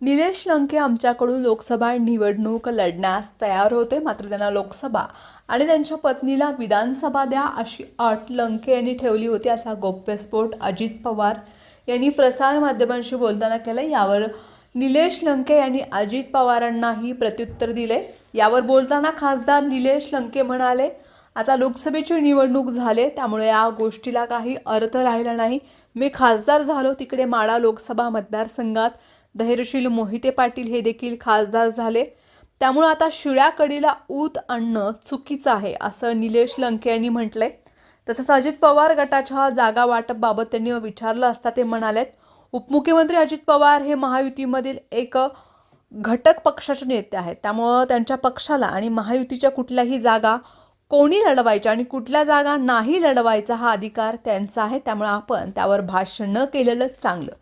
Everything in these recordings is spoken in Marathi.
निलेश लंके आमच्याकडून लोकसभा निवडणूक लढण्यास तयार होते मात्र त्यांना लोकसभा आणि त्यांच्या पत्नीला विधानसभा द्या अशी अट लंके यांनी ठेवली होती असा गौप्यस्फोट अजित पवार यांनी प्रसारमाध्यमांशी बोलताना केला. यावर निलेश लंके यांनी अजित पवारांनाही प्रत्युत्तर दिले. यावर बोलताना खासदार निलेश लंके म्हणाले आता लोकसभेची निवडणूक झाले त्यामुळे या गोष्टीला काही अर्थ राहिला नाही. मी खासदार झालो तिकडे माडा लोकसभा मतदारसंघात धैर्यशील मोहिते पाटील हे देखील खासदार झाले. त्यामुळं आता शिळ्या कडीला ऊत आणणं चुकीचं आहे असं निलेश लंके यांनी म्हटलंय. तसंच अजित पवार गटाच्या जागा वाटपबाबत त्यांनी विचारलं असता ते म्हणालेत उपमुख्यमंत्री अजित पवार हे महायुतीमधील एक घटक पक्षाचे नेते आहेत. त्यामुळं त्यांच्या पक्षाला आणि महायुतीच्या कुठल्याही जागा कोणी लढवायच्या आणि कुठल्या जागा नाही लढवायचा हा अधिकार त्यांचा आहे त्यामुळे आपण त्यावर भाष्य न केलेलंच चांगलं.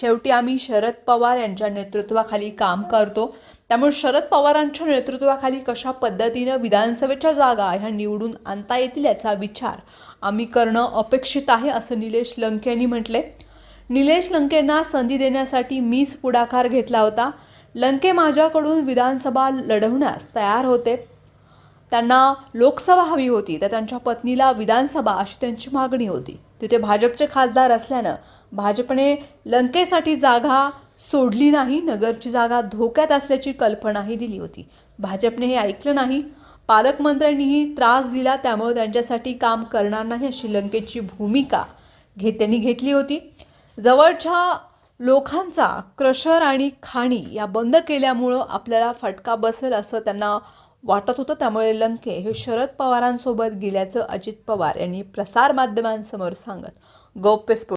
शेवटी आम्ही शरद पवार यांच्या नेतृत्वाखाली काम करतो. त्यामुळे शरद पवारांच्या नेतृत्वाखाली कशा पद्धतीनं विधानसभेच्या जागा ह्या निवडून आणता येतील याचा विचार आम्ही करणं अपेक्षित आहे असं निलेश लंके यांनी म्हटले निलेश लंकेंना संधी देण्यासाठी मीच पुढाकार घेतला होता. लंके माझ्याकडून विधानसभा लढवण्यास तयार होते. त्यांना लोकसभा हवी होती तर त्यांच्या पत्नीला विधानसभा अशी त्यांची मागणी होती. तिथे भाजपचे खासदार असल्यानं भाजपने लंकेसाठी जागा सोडली नाही नगरची जागा धोक्यात असल्याची कल्पनाही दिली होती. भाजपने हे ऐकलं नाही. पालकमंत्र्यांनीही त्रास दिला त्यामुळे त्यांच्यासाठी काम करणार नाही अशी लंकेची भूमिका घे त्यांनी घेतली होती. जवळच्या लोकांचा क्रशर आणि खाणी या बंद केल्यामुळं आपल्याला फटका बसेल असं त्यांना वाटत होतं. त्यामुळे लंके हे शरद पवारांसोबत गेल्याचं अजित पवार यांनी प्रसारमाध्यमांसमोर सांगत गौप्यस्फोट